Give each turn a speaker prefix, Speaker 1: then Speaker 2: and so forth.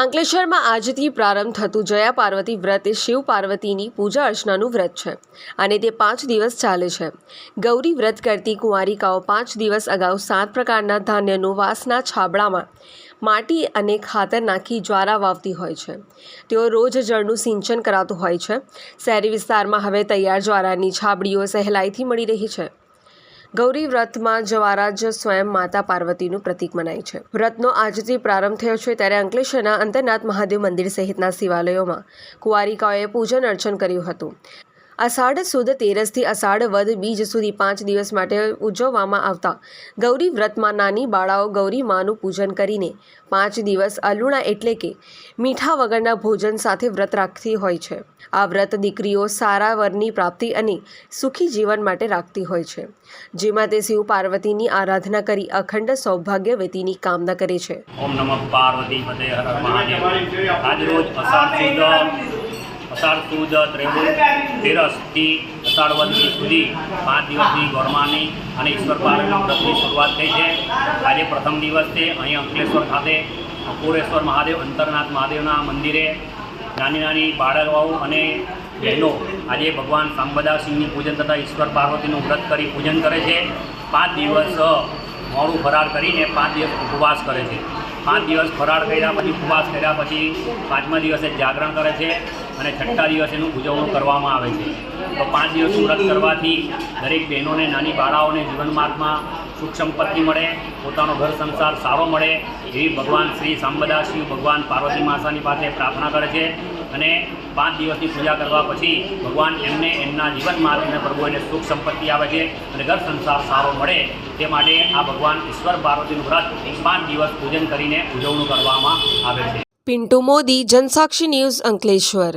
Speaker 1: અંકલેશ્વરમાં આજથી પ્રારંભ થતું જયા પાર્વતી વ્રત એ શિવ પાર્વતીની પૂજા અર્ચનાનું વ્રત છે અને તે પાંચ દિવસ ચાલે છે. ગૌરી વ્રત કરતી કુંવારિકાઓ પાંચ દિવસ અગાઉ સાત પ્રકારના ધાન્યનું વાસના છાબડામાં માટી અને ખાતર નાખી જ્વારા વાવતી હોય છે. તેઓ રોજ જળનું સિંચન કરાતું હોય છે. શહેરી વિસ્તારમાં હવે તૈયાર જ્વારાની છાબડીઓ સહેલાઈથી મળી રહી છે. ગૌરી વ્રતમાં જવારાજ સ્વયં માતા પાર્વતીનું પ્રતીક મનાય છે. વ્રતનો આજથી પ્રારંભ થયો છે ત્યારે અંકલેશ્વરના અંતરનાથ મહાદેવ મંદિર સહિતના શિવાલયોમાં કુંવારિકાઓએ પૂજન અર્ચન કર્યું હતું. અષાઢ સુદ તેરસથી અષાઢ વદ બીજ સુધી પાંચ દિવસ માટે ઉજવવામાં આવતા. ગૌરી વ્રતમાં નાની બાળાઓ ગૌરી માનું પૂજન કરીને પાંચ દિવસ અલુણા એટલે કે મીઠા વગરના ભોજન સાથે વ્રત રાખતી હોય છે. આ વ્રત દીકરીઓ સારા વરની પ્રાપ્તિ અને સુખી જીવન માટે રાખતી હોય છે, જેમાં તે શિવ પાર્વતીની આરાધના કરી અખંડ સૌભાગ્ય સૌભાગ્યવતીની કામના કરે છે.
Speaker 2: ઓમ નમઃ પાર્વતી અષાઢ સુદ ત્રેવડ તેરસથી અષાઢવંતી સુધી પાંચ દિવસની ગોરમાની અને ઈશ્વર પાર્વતી વ્રતની શરૂઆત થઈ છે. આજે પ્રથમ દિવસ અહીં અંકલેશ્વર ખાતે અપૂરેશ્વર મહાદેવ, અંતરનાથ મહાદેવના મંદિરે નાની નાની બાળકો અને બહેનો આજે ભગવાન સાંબદા સિંહનું પૂજન તથા ઈશ્વર પાર્વતીનું વ્રત કરી પૂજન કરે છે. પાંચ દિવસ મોડું ફરાળ કરીને પાંચ દિવસ ઉપવાસ કરે છે. પાંચ દિવસ ફરાળ કર્યા પછી ઉપવાસ કર્યા પછી પાંચમા દિવસે જાગરણ કરે છે. અને છઠ્ઠા દિવસ એનું ઉજવણું કરવામાં આવે છે. તો પાંચ દિવસનું વ્રત કરવાથી દરેક બહેનોને, નાની બાળાઓને જીવન માર્ગમાં સુખ સંપત્તિ મળે, પોતાનો ઘર સંસાર સારો મળે એવી ભગવાન શ્રી સાંબદા શિવ ભગવાન પાર્વતી માસાની પાસે પ્રાર્થના કરે છે અને પાંચ દિવસની પૂજા કરવા પછી ભગવાન એમને એમના જીવન માર્ગને પ્રભુ એને સુખ સંપત્તિ આવે છે અને ઘર સંસાર સારો મળે તે માટે આ ભગવાન ઈશ્વર પાર્વતીનું વ્રત પાંચ દિવસ પૂજન કરીને ઉજવણું કરવામાં આવે છે.
Speaker 1: પિન્ટુ મોદી, જનસાક્ષી ન્યૂઝ અંકલેશ્વર.